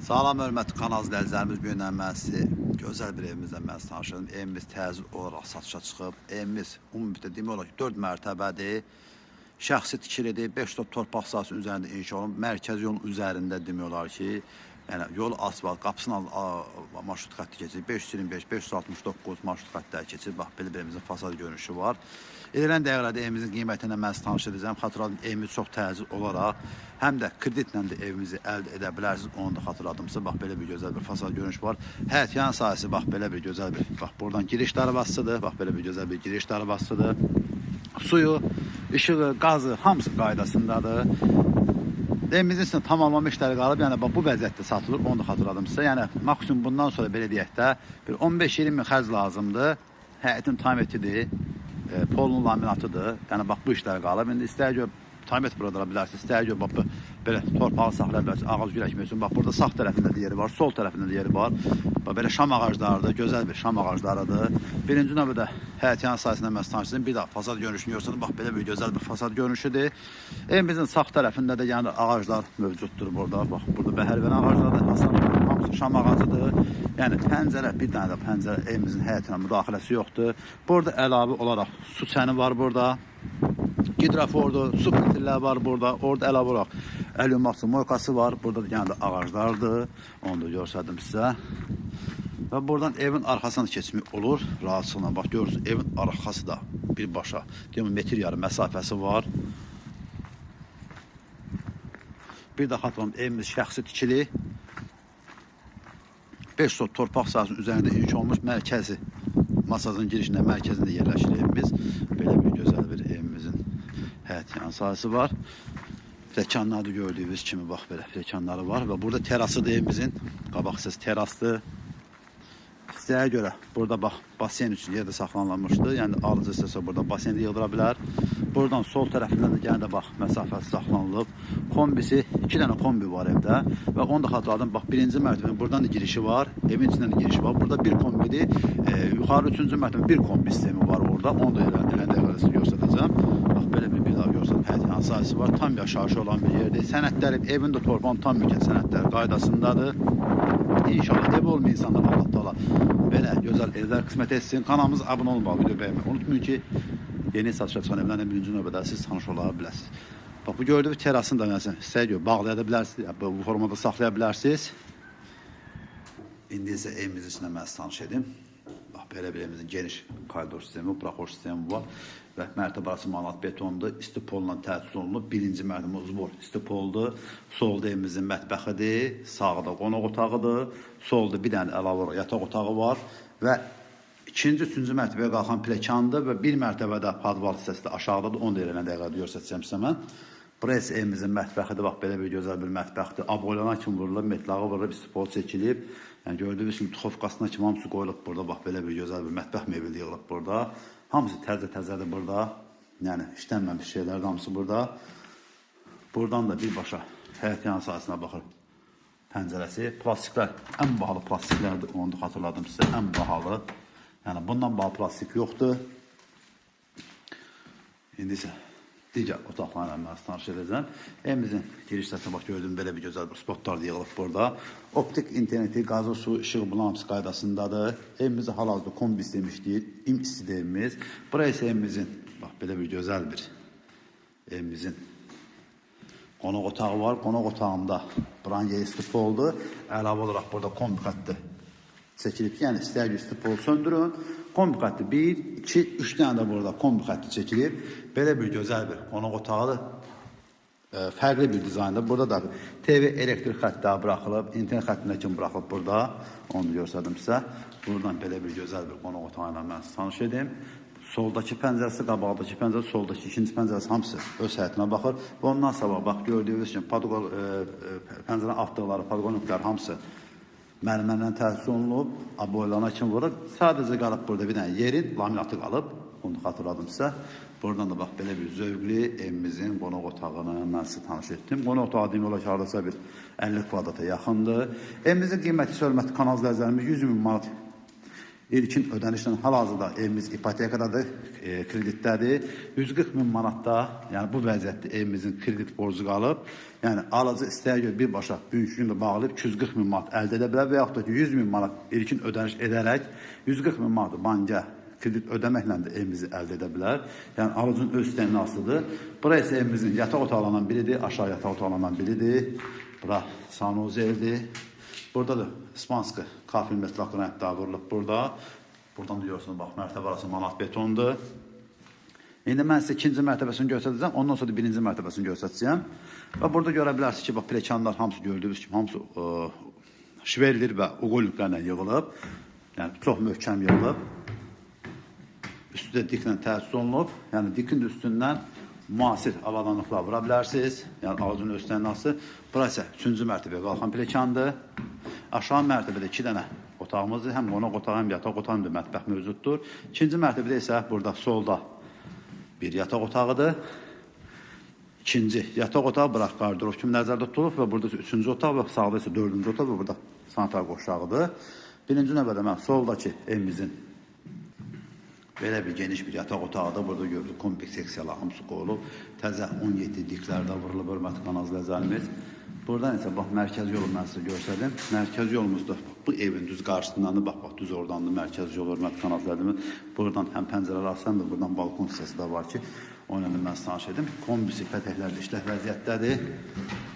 Sağlam hörmətli kanal izləyicilərimiz bu gündən mən sizi gözəl bir evimizdən mən sizi tanışladım. Evimiz təcil olaraq satışa çıxıb. Evimiz ümumiyyətlə demək olar ki 4 mərtəbədir. Şəxsi tikilidir. 5 top torpaq sahəsinin üzərində inşa olunub. Mərkəzi yolun üzərində demək olar ki, yəni yol asfalt, qapısının marşrut xətti keçir. 525, 569 marşrut xəttləri keçir. Bax belə bir evimizin fasad görünüşü var. Edilən dəqiqələrdə evimizin qiymətinə mən sizi tanış edəcəm. Xatırladım evimiz çox təcil olaraq həm də kreditlə də evimizi əldə edə bilərsiniz. Onu da xatırladımsa bax belə bir gözəl bir fasad görünüş var. Həyət yan sahəsi bax belə bir gözəl bir bax buradan giriş darvazasıdır. Bax belə bir gözəl bir giriş darvazasıdır. Suyu, işığı, qazı hamısı qaydasındadır. Evimizin içində tamamlanma işləri qalıb, yəni bax bu vəziyyətdə satılır, onu da xatırladım sizə. Yəni maksimum bundan sonra belə deyək də bir 15-20 min xərc lazımdır. Həyətin tam etidir, e, polun laminatıdır. Yəni bax bu işlər qalıb. İndi istəyə görə tamir burada bilərsiniz. İstəyə görə bax bu belə torpağı saxlaya bilərsiniz. Ağac gürəkmək üçün bax burada sağ tərəfində də yeri var, sol tərəfində də yeri var. Bax belə şam ağaclarıdır, gözəl bir şam ağaclarıdır. Birinci növbədə həyət yan sahəsində mən tanışdım. Bir də fasad görünüşünü görsəniz, bax belə bir gözəl bir fasad görünüşüdür. Evimizin sağ tərəfində də yəni ağaclar mövcuddur burada. Bax burada bəhərvən ağaclardır, hasan hamısı şam ağacıdır. Yəni pəncərə, bir dənə də pəncərə evimizin həyətinə müdaxiləsi yoxdur. Burada əlavə olaraq su çəni var burada. Gidrafordu, su filtrlər var burada. Orada əlavə olaraq əlyumaksi moykası var. Burada da yəni ağaclardır. Onu da göstərdim sizə. Və buradan evin arxasına keçmək olur rahatlıqla. Bax görürsünüz, evin arxası da birbaşa deyim metr yarım məsafəsi var. Bir də xatırlam evimiz şəxsi tikili. 5 sot torpaq sahəsinin üzərində inşa olmuş mərkəzi masasının girişində mərkəzində yerləşir evimiz. Belə bir gözəl bir evimizin həyət yan sahəsi var. Pləkanları gördüyünüz kimi bax belə pləkanları var və burada terasıdır evimizin. Qabaq hissəsi terasdır. İstəyə görə burada bax basen üçün yerdə saxlanılmışdı. Yəni alıcı istəsə burada baseni yığdıra bilər. Buradan sol tərəfindən də yenə də bax məsafəsi saxlanılıb. Kombisi, 2 dənə kombi var evdə və onu da xatırladım. Bax birinci mərtəbənin buradan da girişi var, evin içindən də girişi var. Burada bir kombidir. E, yuxarı 3-cü mərtəbədə bir kombi sistemi var orada. Onu da elə elə belə bir bina görsəm, həyət yan sahəsi var. Tam yaşayışı olan bir yerdir. Sənədləri, evin də torpağın tam mülkiyyət sənədləri qaydasındadır. İnşallah ev olmayan insanlar Allah Taala belə gözəl evlər qismət etsin. Kanalımıza abunə olmağı, video bəyənməyi unutmayın ki, yeni satışa çıxan evlərlə birinci növbədə siz tanış ola biləsiniz. Bax bu gördüyünüz terasını da məsələn istəyə görə bağlaya bilərsiniz, bu formada saxlaya bilərsiniz. İndi isə evimiz içində mən tanış edim. Bax belə bir evimizin geniş koridor sistemi, proxor sistemi var və mərtəbə arası manat betondur. İstipolla təchiz olunub. Birinci mərtəbə uzbor istipoldur. Solda evimizin mətbəxidir, sağda qonaq otağıdır. Solda bir dənə əlavə olaraq yataq otağı var və ikinci, üçüncü mərtəbəyə qalxan pləkandır və bir mərtəbədə padval hissəsi də aşağıdadır. Onu da elə dəqiqədə göstərəcəm sizə mən. Burası evimizin mətbəxidir. Bax belə bir gözəl bir mətbəxdir. Aboylana kimi vurulub, metlağı vurulub, istipol çəkilib. Yəni gördüyünüz kimi tuxovkasına kimi hamısı qoyulub burada. Bax belə bir gözəl bir mətbəx mebeli yığılıb burada. Hamısı təzə-təzədir burada. Yəni işlənməmiş şeylər hamısı burada. Buradan da birbaşa həyət yan sahəsinə baxır. Pəncərəsi, plastiklər ən bahalı plastiklərdir. Onu da xatırladım sizə, ən bahalı. Yəni bundan bahalı plastik yoxdur. İndi isə digər otaqlarla tanış edəcəm. Evimizin giriş hissəsinə bax gördüyüm belə bir gözəl bir spotlar yığılıb burada. Optik interneti, qazı, su, işıq bunların hamısı qaydasındadır. Evimizdə hal-hazırda kombi sistemi işləyir. İm istidir evimiz. Burası isə evimizin bax belə bir gözəl bir evimizin qonaq otağı var. Qonaq otağında branya istif oldu. Əlavə olaraq burada kombi xətti çəkilib. Yəni istəyir istipol söndürün. Kombi xətti 1, 2, 3 dənə də burada kombi xətti çəkilib. Belə bir gözəl bir qonaq otağıdır. E, fərqli bir dizaynda. Burada da TV elektrik xəttləri buraxılıb, internet xəttinə kimi buraxılıb burada. Onu göstərdim sizə. Buradan belə bir gözəl bir qonaq otağı ilə mən tanış edim. Soldakı pəncərəsi, qabaqdakı pəncərəsi, soldakı ikinci pəncərəsi hamısı öz həyətinə baxır. Və ondan sabah bax gördüyünüz kimi padqol e, e, pəncərənin atdıqları padqoniklər hamısı mərmərlə təsis olunub, aboylana kimi vurub. Sadəcə qalıb burada bir dənə yerin laminatı qalıb. Onu xatırladım sizə. Buradan da bax belə bir zövqlü evimizin qonaq otağını mən sizə tanış etdim. Qonaq otağı demək olar ki, hardasa bir 50 kvadrata yaxındır. Evimizin qiyməti hörmətli kanal izləyicilərimiz 100 min manat İlkin ödənişlə hal-hazırda evimiz ipotekadadır, e, kreditdədir. 140 min manatda, yəni bu vəziyyətdə evimizin kredit borcu qalıb. Yəni alıcı istəyə görə birbaşa gündə bağlayıb 240 min manat əldə edə bilər və yaxud da ki 100 min manat ilkin ödəniş edərək 140 min manatı banka kredit ödəməklə də evimizi əldə edə bilər. Yəni alıcının öz istəyinə asılıdır. Bura isə evimizin yataq otaqlarından biridir, aşağı yataq otaqlarından biridir. Bura sanuzeldir. Burada da İspanska kafir metlak rəngdə vurulub burada. Buradan da görürsünüz bax mərtəbə arası manat betondur. İndi mən sizə ikinci mərtəbəsini göstərəcəm, ondan sonra da birinci mərtəbəsini göstərəcəm. Və burada görə bilərsiniz ki, bax plekanlar hamısı gördüyünüz kimi hamısı ə, şverlir və uqoliklərlə yığılıb. Yəni çox möhkəm yığılıb. Üstü də diklə təsis olunub. Yəni dikin üstündən müasir avadanlıqlar vura bilərsiniz. Yəni ağacın üstündən nasıl. Bura isə 3-cü mərtəbəyə qalxan plekandır. Aşağı mərtəbədə 2 dənə otağımızdır. Həm qonaq otağı, həm yataq otağı, həm mətbəx mövcuddur. İkinci mərtəbədə isə burada solda bir yataq otağıdır. İkinci yataq otağı bıraq qardırov kimi nəzərdə tutulub və burada üçüncü otaq və sağda isə dördüncü otaq və burada sanitar qoşağıdır. Birinci növbədə mən soldakı evimizin Belə bir geniş bir yataq otağıdır. Burada görürüz kompleks seksiyalar hamısı qoyulub. Təzə 17 diklərdə vurulub hörmətli kanalizlərimiz. Buradan isə bax mərkəz yolu mən sizə göstərdim. Mərkəz yolumuzda bu evin düz qarşısındandır. Bax bax düz oradandır mərkəz yolu hörmətli kanalizlərimiz. Buradan həm pəncərələr açsam da buradan balkon hissəsi də var ki, da mən tanış edim. Kombisi pətəklərlə işlək vəziyyətdədir.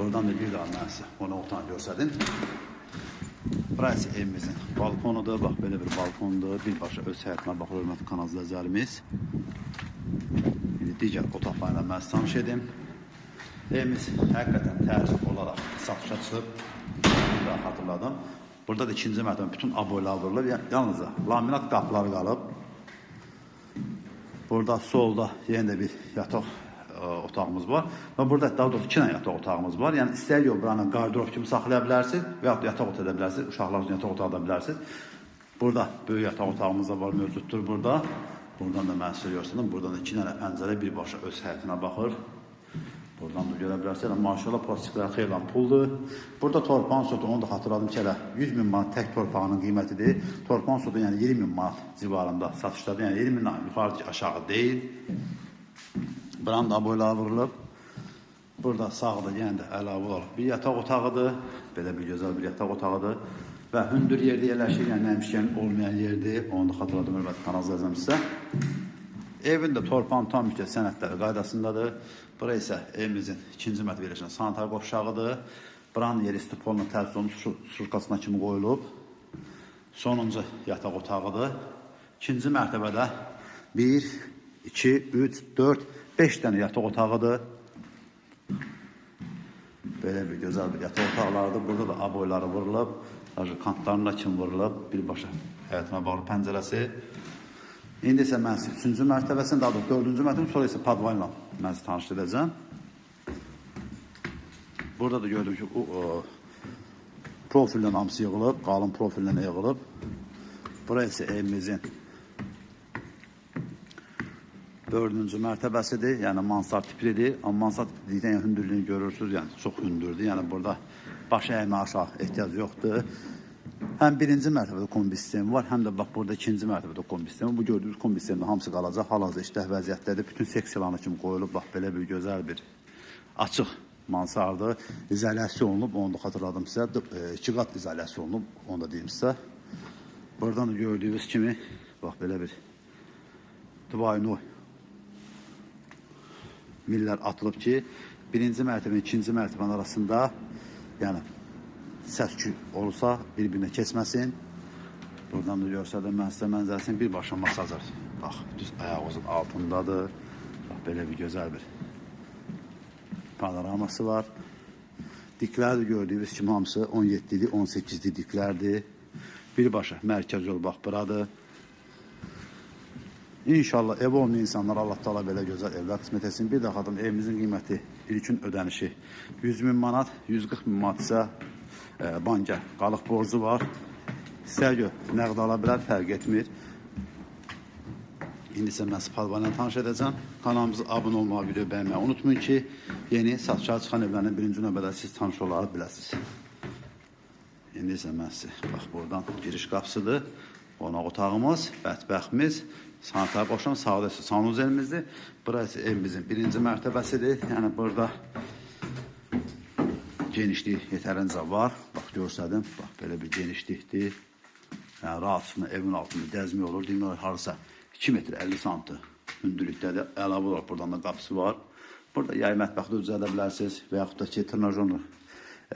Buradan da bir daha mən sizə onu otağını göstərdim. Burası evimizin balkonudur. Bax belə bir balkondur. Birbaşa öz həyətinə baxır hörmətli kanalizlərimiz. İndi digər otaqlarla mən tanış edim. Evimiz həqiqətən tərtib olaraq satışa çıxıb. Bir daha xatırladım. Burada da ikinci mərtəbə bütün aboylar vurulub. Yəni, yalnız laminat qapıları qalıb. Burada solda yenə bir yataq otağımız var. Və burada daha doğrusu iki dənə yataq otağımız var. Yəni istəyir yox buranı qardırob kimi saxlaya bilərsiniz və ya yataq otağı edə bilərsiniz. Uşaqlar üçün yataq otağı da bilərsiniz. Burada böyük yataq otağımız da var, mövcuddur burada. Buradan da sizə göstərdim. Buradan da iki dənə pəncərə birbaşa öz həyətinə baxır. Buradan da görə bilərsiniz. Yəni, maşallah plastiklər xeyli puldur. Burada torpağın sotu, onu da xatırladım ki, elə 100 min manat tək torpağının qiymətidir. Torpağın sotu yəni 20 min manat civarında satışdadır. Yəni 20 mindən yuxarı aşağı deyil. Branda boylar vurulub. Burada sağda yenə də əlavə olaraq bir yataq otağıdır. Belə bir gözəl bir yataq otağıdır. Və hündür yerdə yerləşir, yəni nəmişkən olmayan yerdir. Onu da xatırladım, hörmətli kanal izləyicim sizə. Evin də torpağın tam müddət sənədləri qaydasındadır. Bura isə evimizin ikinci mərtəbə yerləşən sanitar qovşağıdır. Buranın yeri təsis olunmuş su- surkasına kimi qoyulub. Sonuncu yataq otağıdır. İkinci mərtəbədə 1, 2, 3, 4, 5 dənə yataq otağıdır. Belə bir gözəl bir yataq otaqlarıdır. Burada da aboyları vurulub. Kantlarına kim vurulub. Birbaşa həyətinə bağlı pəncərəsi. İndi isə mən üçüncü mərtəbəsini, daha doğrusu dördüncü mərtəbəsini, sonra isə padvanla mən sizə tanış edəcəm. Burada da gördüm ki, o, o profillə hamısı yığılıb, qalın profillə yığılıb. Bura isə evimizin dördüncü mərtəbəsidir. Yəni mansard tiplidir. Amma mansard tiplikdən hündürlüyünü görürsünüz. Yəni çox hündürdür. Yəni burada baş əymə aşağı ehtiyac yoxdur. Həm birinci mərtəbədə kombi sistemi var, həm də bax burada ikinci mərtəbədə kombi sistemi. Bu gördüyünüz kombi sistemində hamısı qalacaq. Hal-hazırda işlək vəziyyətdədir. Bütün seksiyalarına kimi qoyulub. Bax belə bir gözəl bir açıq mansardı. İzolyasiya olunub, onu da xatırladım sizə. D- e, İki qat izolyasiya olunub, onu da deyim sizə. Buradan da gördüyünüz kimi bax belə bir Dvaynoy millər atılıb ki, birinci mərtəbə, ikinci mərtəbənin arasında yəni səs-küy olursa bir-birinə keçməsin. Buradan da görsədim mən sizə mənzərəsini birbaşa masajır. Bax, düz ayağımızın altındadır. Bax, belə bir gözəl bir panoraması var. Diklər də gördüyünüz kimi hamısı 17-li, 18-li diklərdir. Birbaşa mərkəz yol bax buradır. İnşallah ev olmayan insanlar Allah Taala belə gözəl evlər qismət etsin. Bir daha xatım evimizin qiyməti ilkin ödənişi 100 min manat, 140 min manat isə e, banka qalıq borcu var. İstər gör, nəqd ala bilər, fərq etmir. İndi isə mən Spalvanla tanış edəcəm. Kanalımıza abunə olmağı, video bəyənməyi unutmayın ki, yeni satışa çıxan evlərin birinci növbədə siz tanış olaraq biləsiniz. İndi isə mən sizə, bax buradan giriş qapısıdır. qonaq otağımız, bətbəxtimiz, sanitar boşluğun sağda sanuzelimizdir. Burası evimizin birinci mərtəbəsidir. Yəni burada genişlik yetərincə var. Bax görsədim, bax belə bir genişlikdir. Yəni rahatçılıq evin altında gəzmək olur. Demək harasa 2 metr 50 sm hündürlükdədir. Əlavə olaraq buradan da qapısı var. Burada yay mətbəxdə düzəldə bilərsiniz və yaxud da ki, trinajonlu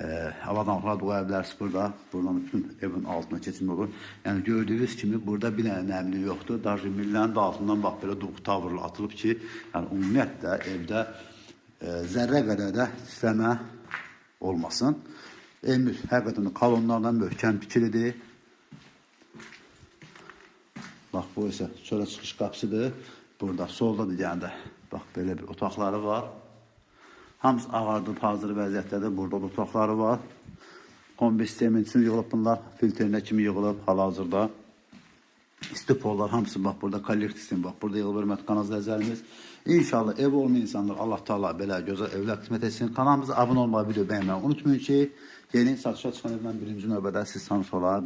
ee, havadan oxula dua bilərsiniz burada. Buradan bütün evin altına keçin olur. Yəni gördüyünüz kimi burada bir dənə nəmli yoxdur. Daşı millənin altından bax belə duq tavırlı atılıb ki, yəni ümumiyyətlə evdə e, zərrə qədər də titrəmə olmasın. Evimiz həqiqətən kolonlardan möhkəm tikilidir. Bax bu isə çölə çıxış qapısıdır. Burada solda da yəni də bax belə bir otaqları var. Hamısı ağardıb hazır vəziyyətdədir. Burada da otaqları var. Kombi sistemin üçün yığılıb bunlar. Filtrinə kimi yığılıb hal-hazırda. İstipollar hamısı bax burada kollektiv sistem bax burada yığılıb hörmətli qanaz nəzərimiz. İnşallah ev olmayan insanlar Allah Taala belə gözəl evlər qismət etsin. Kanalımıza abunə olmayı, video bəyənməyi unutmayın ki, yeni satışa çıxan evlə birinci növbədə siz tanış ola.